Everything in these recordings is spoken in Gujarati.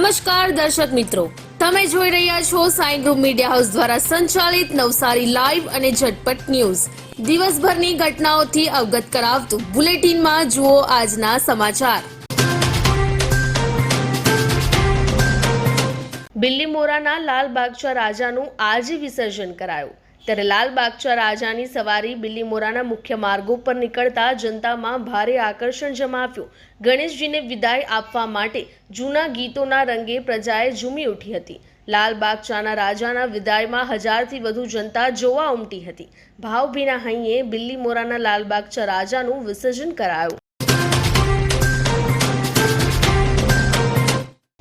નમસ્કાર દર્શક મિત્રો. તમે જોઈ રહ્યા છો સાઈ ગ્રુપ મીડિયા હાઉસ દ્વારા સંચાલિત નવસારી લાઈવ અને ઝટપટ ન્યૂઝ. દિવસભરની ઘટનાઓથી અવગત કરાવતું બુલેટિનમાં જુઓ આજના સમાચાર. બિલ્લીમોરાના લાલ બાગચા રાજાનું આજે વિસર્જન કરાયું. ત્યારે લાલ બાગચા રાજાની સવારી બિલ્લીમોરાના મુખ્ય માર્ગો પર નીકળતા જનતામાં ભારે આકર્ષણ જમાવ્યું. ગણેશજીને વિદાય આપવા માટે જૂના ગીતોના રંગે પ્રજાએ ઝૂમી ઉઠી હતી. લાલ બાગચાના રાજાના વિદાયમાં હજારથી વધુ જનતા જોવા ઉમટી હતી. ભાવભીના હૈયે બિલ્લીમોરાના લાલ બાગચા રાજાનું વિસર્જન કરાયું.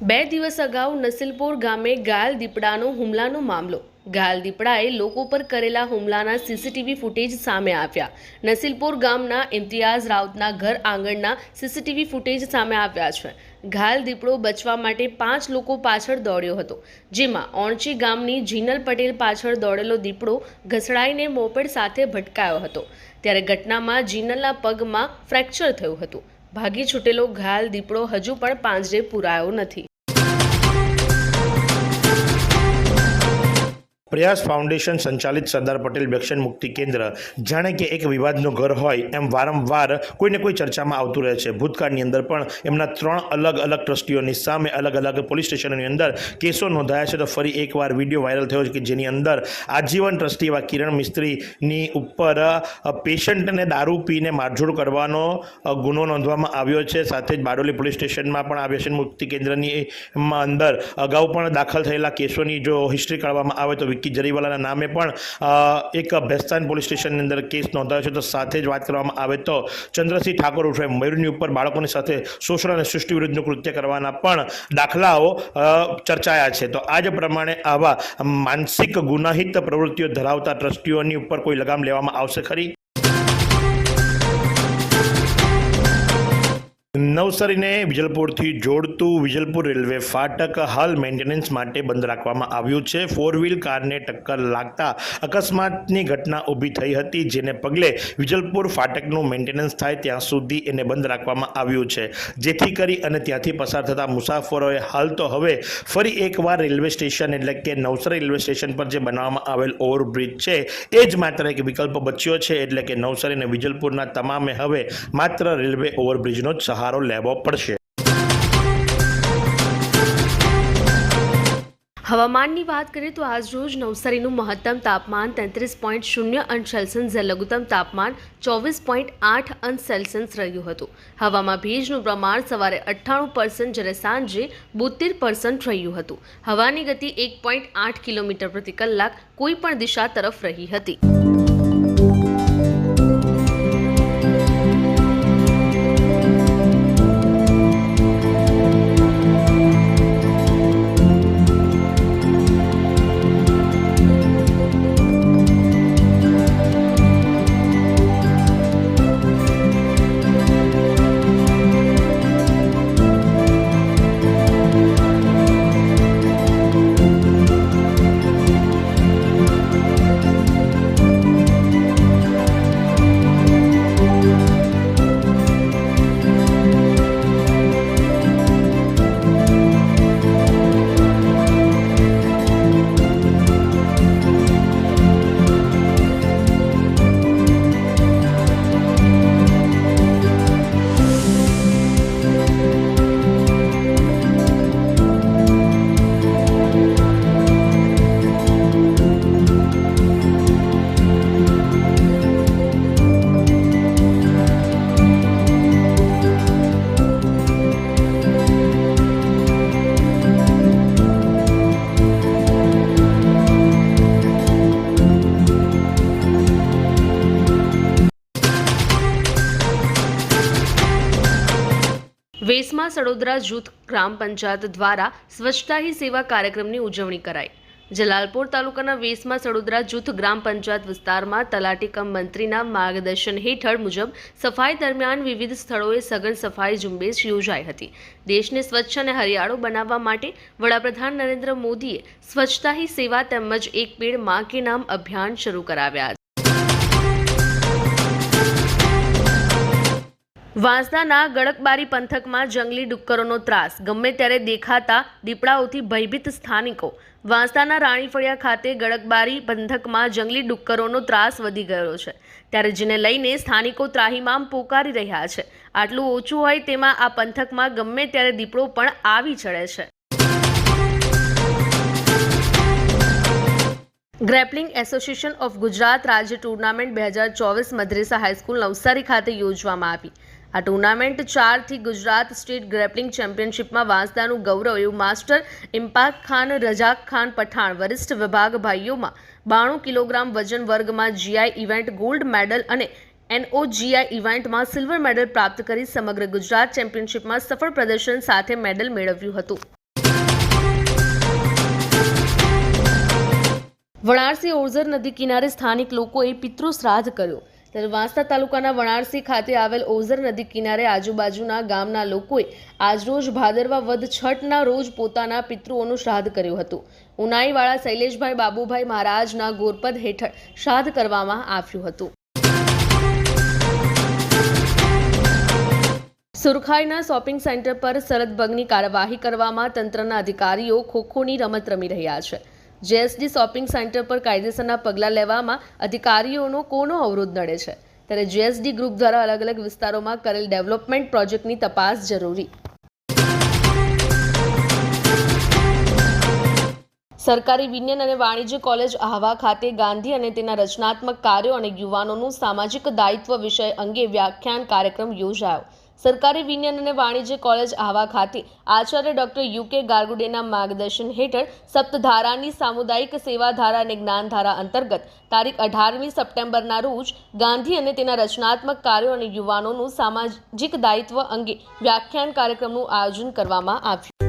બે દિવસ અગાઉ નસિલપોર ગામે ગાયલ દીપડાનો હુમલાનો મામલો ગાયલ દીપડાએ લોકો પર કરેલા હુમલાના સીસીટીવી ફૂટેજ સામે આવ્યા. નસીલપુર ગામના ઇમ્તિયાઝ રાઉતના ઘર આંગણના સીસીટીવી ફૂટેજ સામે આવ્યા છે. ઘાયલ દીપડો બચવા માટે પાંચ લોકો પાછળ દોડ્યો હતો, જેમાં ઓણચી ગામની જીનલ પટેલ પાછળ દોડેલો દીપડો ઘસડાઈને મોપેડ સાથે ભટકાયો હતો. ત્યારે ઘટનામાં જીનલના પગમાં ફ્રેક્ચર થયું હતું. ભાગી છૂટેલો ઘાયલ દીપડો હજુ પણ પાંજરે પુરાયો નથી. પ્રયાસ ફાઉન્ડેશન સંચાલિત સરદાર પટેલ વ્યસન મુક્તિ કેન્દ્ર, જાણે કે એક વિવાદનું ઘર હોય એમ વારંવાર કોઈને કોઈ ચર્ચામાં આવતું રહે છે. ભૂતકાળની અંદર પણ એમના ત્રણ અલગ અલગ ટ્રસ્ટીઓની સામે અલગ અલગ પોલીસ સ્ટેશનની અંદર કેસો નોંધાયા છે. તો ફરી એકવાર વીડિયો વાયરલ થયો છે કે જેની અંદર આજીવન ટ્રસ્ટી એવા કિરણ મિસ્ત્રીની ઉપર પેશન્ટને દારૂ પીને મારઝોડ કરવાનો ગુનો નોંધવામાં આવ્યો છે. સાથે જ બારડોલી પોલીસ સ્ટેશનમાં પણ આ વ્યસન મુક્તિ કેન્દ્રની અંદર અગાઉ પણ દાખલ થયેલા કેસોની જો હિસ્ટ્રી કાઢવામાં આવે તો વિક્કી જરીવાલાના નામે પણ એક ભેસ્તાન પોલીસ સ્ટેશનની અંદર કેસ નોંધાયો છે. તો સાથે જ વાત કરવામાં આવે તો ચંદ્રસિંહ ઠાકોર ઉર્ફે મયુરની ઉપર બાળકોની સાથે શોષણ અને સૃષ્ટિ વિરુદ્ધનું કૃત્ય કરવાના પણ દાખલાઓ ચર્ચાયા છે. તો આ જ પ્રમાણે આવા માનસિક ગુનાહિત પ્રવૃત્તિઓ ધરાવતા ટ્રસ્ટીઓની ઉપર કોઈ લગામ લેવામાં આવશે ખરી? નવસારીને વિજલપુરથી જોડતું વિજલપુર રેલવે ફાટક હાલ મેન્ટેનન્સ માટે બંધ રાખવામાં આવ્યું છે. ફોર વ્હીલ કારને ટક્કર લાગતા અકસ્માતની ઘટના ઊભી થઈ હતી, જેને પગલે વિજલપુર ફાટકનું મેન્ટેનન્સ થાય ત્યાં સુધી એને બંધ રાખવામાં આવ્યું છે. જેથી કરી અને ત્યાંથી પસાર થતા મુસાફરોએ હાલ તો હવે ફરી એકવાર રેલવે સ્ટેશન એટલે કે નવસારી રેલવે સ્ટેશન પર જે બનાવવામાં આવેલ ઓવરબ્રિજ છે, એ જ માત્ર એક વિકલ્પ બચ્યો છે. એટલે કે નવસારી અને વિજલપુરના તમામે હવે માત્ર રેલવે ઓવરબ્રિજનો જ સહારો લેવો પડશે. હવામાનની વાત કરીએ તો આજ રોજ નવસારીનું મહત્તમ તાપમાન તેત્રીસ પોઈન્ટ શૂન્ય અંશ સેલ્સિયસ જે લઘુત્તમ તાપમાન ચોવીસ પોઈન્ટ આઠ અંશ સેલ્સિયસ રહ્યું હતું. હવામાં ભેજનું પ્રમાણ સવારે અઠ્ઠાણું પર્સન્ટ જ્યારે સાંજે બોતેર પર્સન્ટ રહ્યું હતું. હવાની ગતિ એક પોઈન્ટ આઠ કિલોમીટર પ્રતિ કલાક કોઈ પણ દિશા તરફ રહી હતી. વેસમાં સડોદરા જૂથ ગ્રામ પંચાયત દ્વારા સ્વચ્છતા હી સેવા કાર્યક્રમની ઉજવણી કરાઈ. જલાલપોર તાલુકાના વેસમાં સડોદરા જૂથ ગ્રામ પંચાયત વિસ્તારમાં તલાટી કમ મંત્રીના માર્ગદર્શન હેઠળ મુજબ સફાઈ દરમિયાન વિવિધ સ્થળોએ સઘન સફાઈ ઝુંબેશ યોજાઈ હતી. દેશને સ્વચ્છ અને હરિયાળો બનાવવા માટે વડાપ્રધાન નરેન્દ્ર મોદીએ સ્વચ્છતા હી સેવા તેમજ એક પેડમાં કે નામ અભિયાન શરૂ કરાવ્યા વાંસદાના ગળકબારી પંથકમાં જંગલી ડુક્કરોનો ત્રાસ. ગમે ત્યારે દેખાતા દીપડાઓથી ભયભીત સ્થાનિકો. વાંસદાના રાણીફળિયા ખાતે ગળકબારી પંથકમાં જંગલી ડુક્કરોનો ત્રાસ વધી ગયો છે, ત્યારે જેને લઈને સ્થાનિકો ત્રાહીમામ પોકારી રહ્યા છે. આટલું ઓછું હોય તેમાં આ પંથકમાં ગમે ત્યારે દીપડો પણ આવી ચડે છે. ગ્રેપલિંગ એસોસિએશન ઓફ ગુજરાત રાજ્ય ટુર્નામેન્ટ બે હજાર ચોવીસ મદ્રેસા હાઈસ્કૂલ નવસારી ખાતે યોજવામાં આવી. આ ટુર્નામેન્ટ ચારથી ગુજરાત સ્ટેટ ગ્રેપલિંગ ચેમ્પિયનશિપમાં વાંસદાનું ગૌરવ એવું માસ્ટર ઇમ્પાક ખાન રજાક ખાન, પઠાણ વરિષ્ઠ વિભાગ ભાઈઓમાં બાણું કિલોગ્રામ વજન વર્ગમાં જીઆઈ ઇવેન્ટ ગોલ્ડ મેડલ અને એનઓજીઆઈ ઇવેન્ટમાં સિલ્વર મેડલ પ્રાપ્ત કરી સમગ્ર ગુજરાત ચેમ્પિયનશિપમાં સફળ પ્રદર્શન સાથે મેડલ મેળવ્યું હતું. વણારસી ઓરઝર નદી કિનારે સ્થાનિક લોકોએ પિતૃ શ્રાદ્ધ કર્યો. વાંસદા તાલુકાના વણારસી ખાતે આવેલ ઓઝર નદી કિનારે આજુબાજુના ગામના લોકોએ આજરોજ ભાદરવા વધ છઠના રોજ પોતાના પિતૃઓનું શ્રાદ્ધ કર્યું હતું. ઉનાઈવાળા શૈલેષભાઈ બાબુભાઈ મહારાજના ગોરપદ હેઠળ શ્રાદ્ધ કરવામાં આવ્યું હતું. સુરખાઈના શોપિંગ સેન્ટર પર સરદબગની કાર્યવાહી કરવામાં તંત્રના અધિકારીઓ ખોખોની રમત રમી રહ્યા છે. જેએસડી શોપિંગ સેન્ટર પર કાયદેસરના પગલાં લેવામાં અધિકારીઓનો કોનો અવરોધ નડે છે? ત્યારે જીએસડી ગ્રુપ દ્વારા અલગ અલગ વિસ્તારોમાં કરેલ ડેવલપમેન્ટ પ્રોજેક્ટની તપાસ જરૂરી. સરકારી વિજ્ઞાન અને વાણિજ્ય કોલેજ આહવા ખાતે ગાંધી અને તેના રચનાત્મક કાર્યો અને યુવાનોનું સામાજિક દાયિત્વ વિષય અંગે વ્યાખ્યાન કાર્યક્રમ યોજાયો. સરકારી વિજ્ઞાન અને વાણિજ્ય કોલેજ આહવા ખાતે આચાર્ય ડોક્ટર યુકે ગાર્ગુડેના માર્ગદર્શન હેઠળ સપ્તધારાની સામુદાયિક સેવાધારા અને જ્ઞાનધારા અંતર્ગત તારીખ અઢારમી સપ્ટેમ્બરના રોજ ગાંધી અને તેના રચનાત્મક કાર્યો અને યુવાનોનું સામાજિક દાયિત્વ અંગે વ્યાખ્યાન કાર્યક્રમનું આયોજન કરવામાં આવ્યું.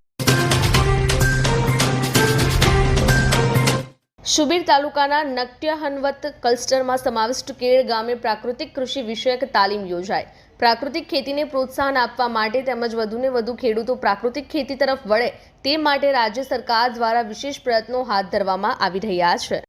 Subir તાલુકાના નક્ટ્યહનવત કલસ્ટરમાં સમાવિષ્ટ કેળ ગામે પ્રાકૃતિક કૃષિ વિષયક તાલીમ યોજાય પ્રાકૃતિક ખેતીને પ્રોત્સાહન આપવા માટે તેમજ વધુને વધુ ખેડૂતો પ્રાકૃતિક ખેતી તરફ વળે તે માટે રાજ્ય સરકાર દ્વારા વિશેષ પ્રયત્નો હાથ ધરવામાં આવી રહ્યા છે.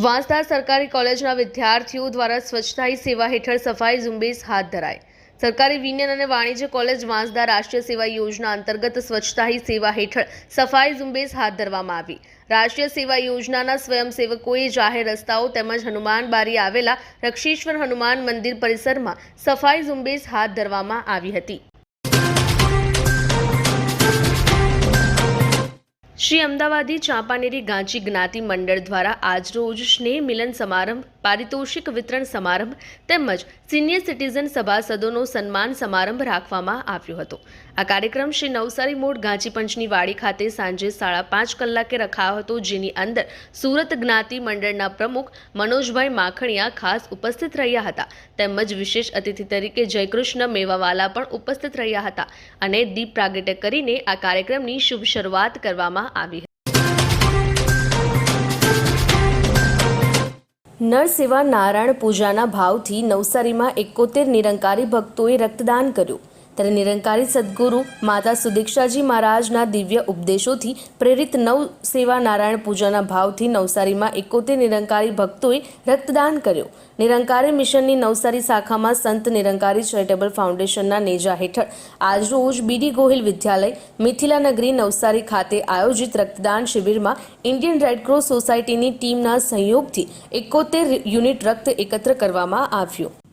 વાંસદા સરકારી કોલેજના વિદ્યાર્થીઓ દ્વારા સ્વચ્છતા સેવા હેઠળ સફાઈ ઝુંબેશ હાથ ધરાઈ. સરકારી વિજ્ઞાન અને વાણિજ્ય કોલેજ વાંસદા રાષ્ટ્રીય સેવા યોજના અંતર્ગત સ્વચ્છતા હી સેવા હેઠળ સફાઈ ઝુંબેશ હાથ ધરવામાં આવી. રાષ્ટ્રીય સેવા યોજનાના સ્વયંસેવકોએ જાહેર રસ્તાઓ તેમજ હનુમાન બારી આવેલા રક્ષેશ્વર હનુમાન મંદિર પરિસરમાં સફાઈ ઝુંબેશ હાથ ધરવામાં આવી હતી. શ્રી અમદાવાદી ચાંપાનેરી ગાંચી જ્ઞાતિ મંડળ દ્વારા આજરોજ સ્નેહ મિલન સમારંભ, પારિતોષિક વિતરણ સમારંભ તેમજ સિનિયર સિટીઝન સભાસદોનો સન્માન સમારંભ રાખવામાં આવ્યો હતો. આ કાર્યક્રમ શ્રી નવસારી મોડ ગાંચી પંચની વાડી ખાતે સાંજે સાડા પાંચ કલાકે રખાયો હતો, જેની અંદર સુરત જ્ઞાતિ મંડળના પ્રમુખ મનોજભાઈ માખણિયા ખાસ ઉપસ્થિત રહ્યા હતા. તેમજ વિશેષ અતિથિ તરીકે જયકૃષ્ણ મેવાવાલા પણ ઉપસ્થિત રહ્યા હતા અને દીપ પ્રાગટ્ય કરીને આ કાર્યક્રમની શુભ શરૂઆત કરવામાં આવી નરસેવા નારાયણ પૂજાના ભાવથી નવસારીમાં એકોતેર નિરંકારી ભક્તોએ રક્તદાન કર્યું. ત્યારે નિરંકારી સદગુરુ માતા સુદીક્ષાજી મહારાજના દિવ્ય ઉપદેશોથી પ્રેરિત નવ સેવા નારાયણ પૂજાના ભાવથી નવસારીમાં એકોતેર નિરંકારી ભક્તોએ રક્તદાન કર્યું. નિરંકારી મિશનની નવસારી શાખામાં સંત નિરંકારી ચેરિટેબલ ફાઉન્ડેશનના નેજા હેઠળ આજરોજ બીડી ગોહિલ વિદ્યાલય મિથિલા નગરી નવસારી ખાતે આયોજિત રક્તદાન શિબિરમાં ઇન્ડિયન રેડક્રોસ સોસાયટીની ટીમના સહયોગથી એકોતેર યુનિટ રક્ત એકત્ર કરવામાં આવ્યું.